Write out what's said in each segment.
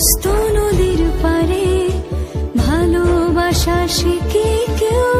হস্ত নদীর পারে ভালোবাসা শিখে কেউ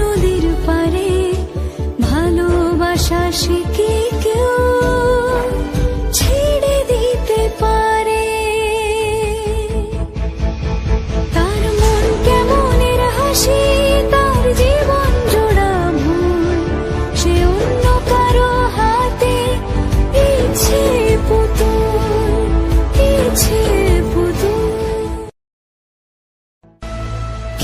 নদীর পারে ভালোবাসা শিখে কেউ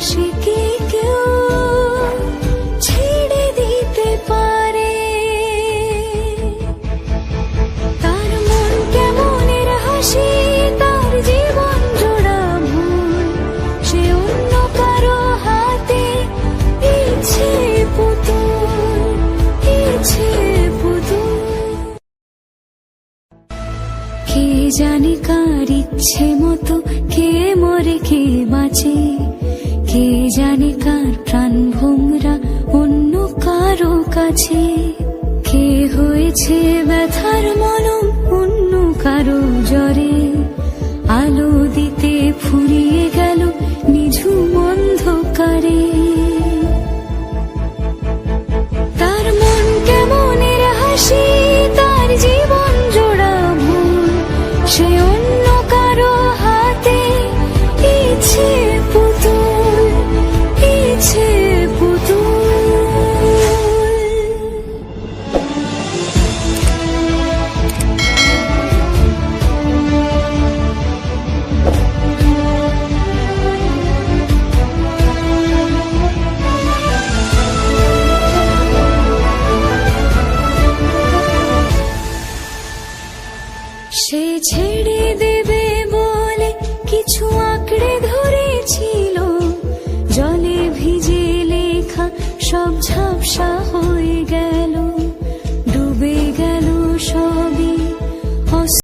ভালোবাসি কি কেউ ছেড়ে দিতে পারে? তার মন কেমনের হাসি তার জীবন জোড়া সে অন্য কারও হাতে ইচ্ছে পুতুল ইচ্ছে কে জানে কার ইচ্ছে মতো, কে মরে, কে বাঁচে? কে জানে কার প্রাণ ভোমরা? অন্য কারও কাছে কে হয়েছে ব্যথার মলম? অন্য কারও কিছু আঁকড়ে ধরেছি।